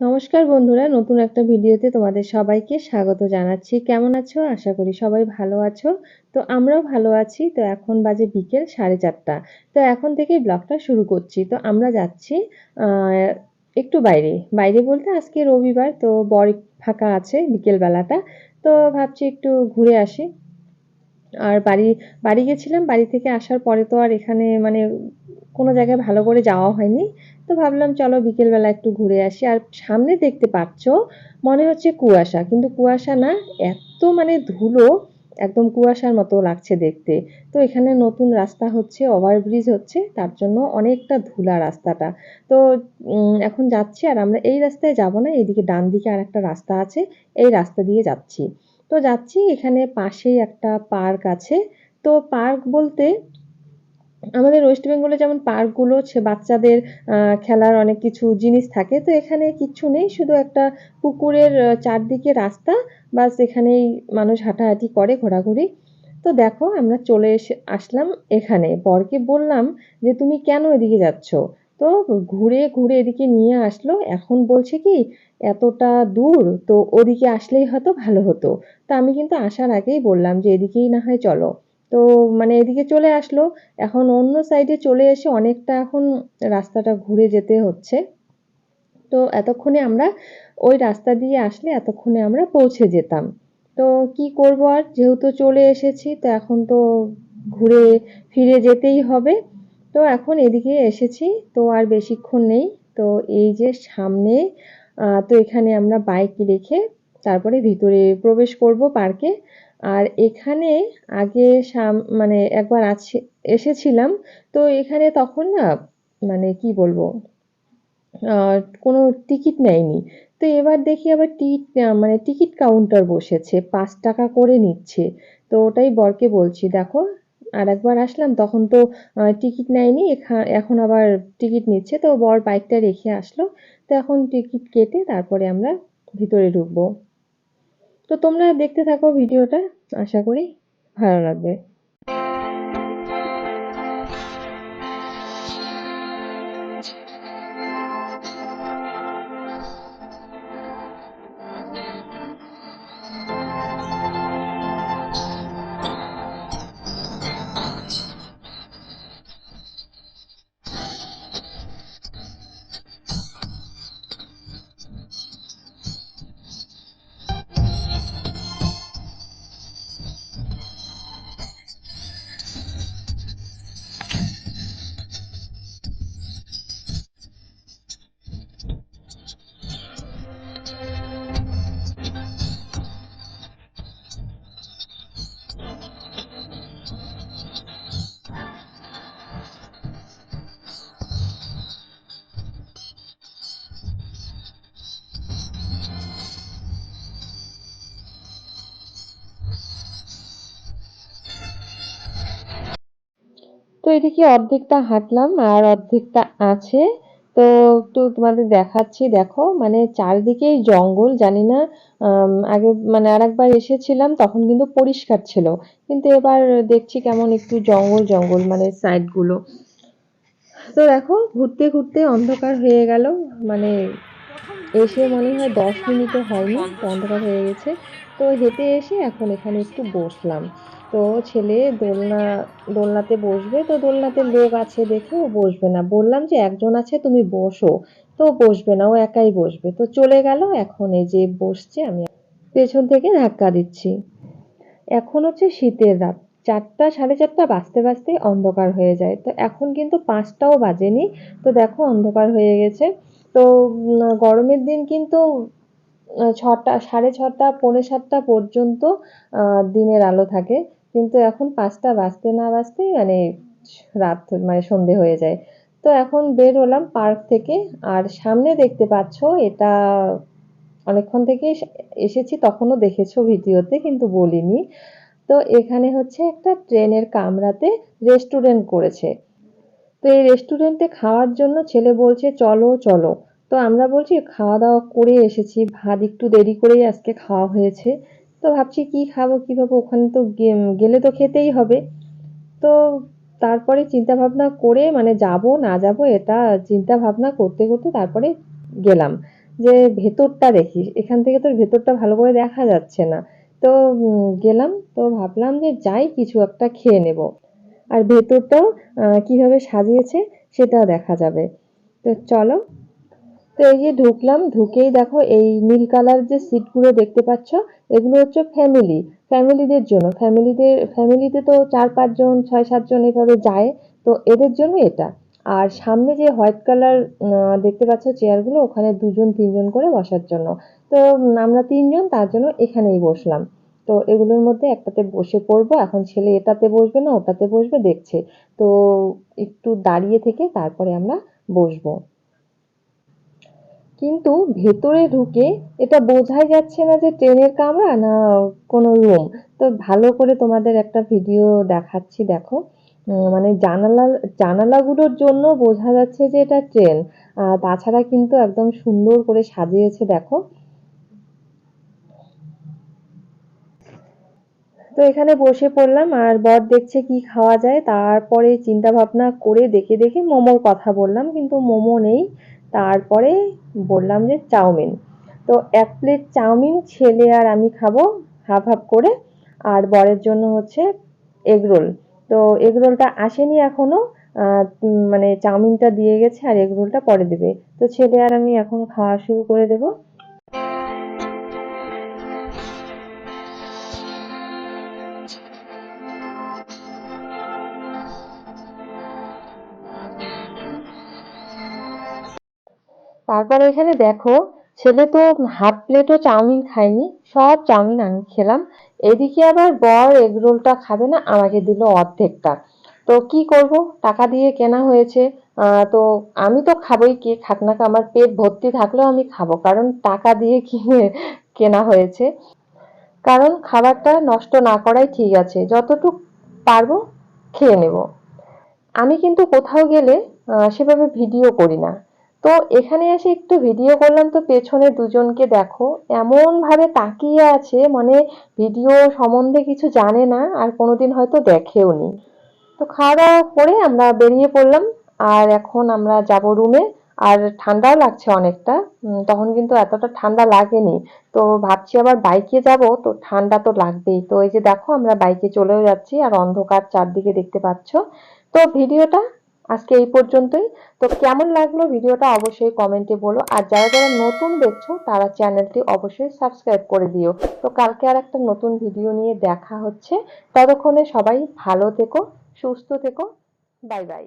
নমস্কার বন্ধুরা, নতুন একটা ভিডিওতে তোমাদের সবাইকে স্বাগত জানাচ্ছি। কেমন আছো? আশা করি সবাই ভালো আছো। তো আমরাও ভালো আছি। তো এখন বাজে বিকেল সাড়ে চারটা। তো এখন থেকেই ব্লগটা শুরু করছি। তো আমরা যাচ্ছি একটু বাইরে। বাইরে বলতে আজকে রবিবার, তো বর ফাঁকা আছে বিকেল বেলাটা তো ভাবছি একটু ঘুরে আসি। আর বাড়ি বাড়ি গেছিলাম। বাড়ি থেকে আসার পরে তো আর এখানে মানে কোনো জায়গায় ভালো করে যাওয়া হয়নি। তো ভাবলাম, চলো বিকেলবেলা একটু ঘুরে আসি। আর সামনে দেখতে পাচ্ছ, মনে হচ্ছে কুয়াশা। কিন্তু কুয়াশা না, এত মানে ধুলো, একদম কুয়াশার মতো লাগছে দেখতে। তো এখানে নতুন রাস্তা হচ্ছে, ওভারব্রিজ হচ্ছে, তার জন্য অনেকটা ধুলা রাস্তাটা। তো এখন যাচ্ছি আর আমরা এই রাস্তায় যাব না এইদিকে ডান দিকে আর একটা রাস্তা আছে, এই রাস্তা দিয়ে যাচ্ছি। তো যাচ্ছি, এখানে পাশেই একটা পার্ক আছে। তো পার্ক বলতে আমাদের ওয়েস্ট বেঙ্গলে যেমন পার্কগুলো বাচ্চাদের খেলার অনেক কিছু জিনিস থাকে, তো এখানে কিচ্ছু নেই, শুধু একটা পুকুরের চারদিকে রাস্তা, বাস এখানেই মানুষ হাঁটাহাঁটি করে, ঘোরাঘুরি। তো দেখো আমরা চলে এসে, আসলাম এখানে। বরকে বললাম যে, তুমি কেন এদিকে যাচ্ছ? তো ঘুরে ঘুরে এদিকে নিয়ে আসলো। এখন বলছে কি, এতটা দূর, তো ওদিকে আসলেই হয়তো ভালো হতো। তো আমি কিন্তু আসার আগেই বললাম যে, এদিকেই না হয় চলো। তো মানে এদিকে চলে আসলো। এখন অন্য সাইডে চলে এসে অনেকটা এখন রাস্তাটা ঘুরে যেতে হচ্ছে। তো এতক্ষণে আমরা ওই রাস্তা দিয়ে আসলে এতক্ষণে আমরা পৌঁছে যেতাম। তো কি করব আর? যেহেতু চলে এসেছি, তো এখন তো ঘুরে ফিরে যেতেই হবে। তো এখন এদিকে এসেছি, তো আর বেশিক্ষণ নেই। তো এই যে সামনে তো এখানে আমরা বাইক রেখে তারপরে ভিতরে প্রবেশ করব পার্কে আর এখানে আগে সাম মানে একবার আছে, এসেছিলাম। তো এখানে তখন না মানে কি বলব কোনো টিকিট নেয়নি। তো এবার দেখি আবার টিকিট মানে টিকিট কাউন্টার বসেছে, পাঁচ টাকা করে নিচ্ছে। তো ওটাই বরকে বলছি, দেখো, আর একবার আসলাম, তখন তো টিকিট নেয়নি এখন আবার টিকিট নিচ্ছে। তো বর বাইকটা রেখে আসলো। তো এখন টিকিট কেটে তারপরে আমরা ভিতরে ঢুকবো। তো তোমরা দেখতে থাকো ভিডিওটা আশা করি ভালো লাগবে। এদিকে অর্ধেকটা হাঁটলাম আর অর্ধেকটা আছে? তো একটু তোমাদের দেখাচ্ছি, দেখো মানে চারিদিকেই জঙ্গল, জানি না আগে মানে আর একবার এসেছিলাম, তখন কিন্তু পরিষ্কার ছিল। কিন্তু এবার দেখছি কেমন একটু জঙ্গল জঙ্গল মানে সাইডগুলো। তো দেখো, ঘুরতে ঘুরতে অন্ধকার হয়ে গেল। মানে এসে মনে হয় দশ মিনিটও হয়নি অন্ধকার হয়ে গেছে। তো হেঁটে এসে এখন এখানে একটু বসলাম। তো ছেলে দোলনা, দোলনাতে বসবে। তো দোলনাতে লোক আছে দেখে ও বসবে না। বললাম যে, একজন আছে, তুমি বসো। তো বসবে না, ও একাই বসবে। তো চলে গেল, এখন এই যে বসছে, আমি পেছন থেকে ধাক্কা দিচ্ছি। এখন হচ্ছে শীতের রাত। চারটা, সাড়ে চারটা বাজতে বাজতে অন্ধকার হয়ে যায়। তো এখন কিন্তু পাঁচটাও বাজেনি। তো দেখো অন্ধকার হয়ে গেছে। তো গরমের দিন কিন্তু ছটা, সাড়ে ছটা, পৌনে সাতটা পর্যন্ত দিনের আলো থাকে। কিন্তু এখন পাঁচটা বাজতে না বাজতেই মানে রাত মানে সন্ধে হয়ে যায়। তো এখন বের হলাম পার্ক থেকে, আর সামনে দেখতে পাচ্ছ এটা অনেকক্ষণ থেকে এসেছি, তখনও দেখেছ ভিডিওতে, কিন্তু বলিনি। তো এখানে হচ্ছে একটা ট্রেনের কামরাতে রেস্টুরেন্ট করেছে। তো এই রেস্টুরেন্টে খাওয়ার জন্য ছেলে বলছে, চলো চলো। তো আমরা বলছি, খাওয়া দাওয়া করে এসেছি, ভাত একটু দেরি করেই আজকে খাওয়া হয়েছে। তো ভাবছি কি খাব কীভাবে ওখানে তো গেলে তো খেতেই হবে। তো তারপরে চিন্তা ভাবনা করে মানে যাব, না যাব, এটা চিন্তা ভাবনা করতে করতে তারপরে গেলাম। যে ভেতরটা দেখিস এখান থেকে তোর ভেতরটা ভালো করে দেখা যাচ্ছে না। তো গেলাম, তো ভাবলাম যে যাই, কিছু একটা খেয়ে নেব। আর ভেতরটাও কীভাবে সাজিয়েছে, সেটাও দেখা যাবে। তো চলো তো এই যে ঢুকলাম, ঢুকেই দেখো এই নীল কালার যে সিটগুলো দেখতে পাচ্ছ, এগুলো হচ্ছে ফ্যামিলি ফ্যামিলিদের জন্য। ফ্যামিলিদের ফ্যামিলিতে তো চার পাঁচজন, ছয় সাতজন এভাবে যায়, তো এদের জন্য এটা। আর সামনে যে হোয়াইট কালার দেখতে পাচ্ছ চেয়ারগুলো, ওখানে দুজন, তিনজন করে বসার জন্য। তো আমরা তিনজন, তার জন্য এখানেই বসলাম। তো এগুলোর মধ্যে একটাতে বসে পড়ব, এখন ছেলে এটাতে বসবে না, ওটাতে বসবে, দেখছে। তো একটু দাঁড়িয়ে থেকে তারপরে আমরা বসবো। কিন্তু ভেতরে ঢুকে এটা বোঝাই যাচ্ছে না যে ট্রেনের কামরা না কোনো রুম। তো ভালো করে তোমাদের একটা ভিডিও দেখাচ্ছি, দেখো। মানে জানালা, জানালাগুলোর জন্য বোঝা যাচ্ছে যে এটা ট্রেন। তাছাড়া কিন্তু একদম সুন্দর করে সাজিয়েছে, দেখো। তো এখানে বসে পড়লাম, আর বর দেখছে কি খাওয়া যায়। তারপরে চিন্তা ভাবনা করে দেখে দেখে মোমোর কথা বললাম, কিন্তু মোমো নেই। তারপরে বললাম যে চাউমিন। তো এক প্লেট চাউমিন ছেলে আর আমি খাব হাফ হাফ করে। আর বরের জন্য হচ্ছে এগরোল তো এগরোলটা আসেনি এখনও মানে চাউমিনটা দিয়ে গেছে আর এগরোলটা পরে দেবে। তো ছেলে আর আমি এখন খাওয়া শুরু করে দেবো। তারপর এখানে দেখো, ছেলে তো হাফ প্লেটও চাউমিন খায়নি, সব চাউমিন আমি খেলাম। এদিকে আবার বর এগ রোলটা খাবে না, আমাকে দিল অর্ধেকটা। তো কি করব? টাকা দিয়ে কেনা হয়েছে। তো আমি তো খাবোই কে খাক না আমার পেট ভর্তি থাকলেও আমি খাব, কারণ টাকা দিয়ে কিনে কেনা হয়েছে। কারণ খাবারটা নষ্ট না করাই ঠিক আছে, যতটুক পারব খেয়ে নেব। আমি কিন্তু কোথাও গেলে সেভাবে ভিডিও করি না। তো এখানে এসে একটু ভিডিও করলাম, তো পেছনে দুজনকে দেখো। এমন ভাবে তাকিয়ে আছে মানে ভিডিও সম্বন্ধে কিছু জানে না, আর কোনোদিন হয়তো দেখেও নি। তো খাওয়া দাওয়া করে আমরা বেরিয়ে পড়লাম, আর এখন আমরা যাব রুমে আর ঠান্ডাও লাগছে অনেকটা তখন কিন্তু এতটা ঠান্ডা লাগেনি। তো ভাবছি আবার বাইকে যাব, তো ঠান্ডা তো লাগবেই। তো এই যে দেখো, আমরা বাইকে চলেও যাচ্ছি, আর অন্ধকার চারদিকে দেখতে পাচ্ছ। তো ভিডিওটা আজকে এই পর্যন্তই। তো কেমন লাগল ভিডিওটা অবশ্যই কমেন্টে বলো। আর যারা যারা নতুন দেখছ, তারা চ্যানেলটি অবশ্যই সাবস্ক্রাইব করে দিও। তো কালকে আর একটা নতুন ভিডিও নিয়ে দেখা হচ্ছে। ততক্ষণে সবাই ভালো থেকো, সুস্থ থেকো। Bye bye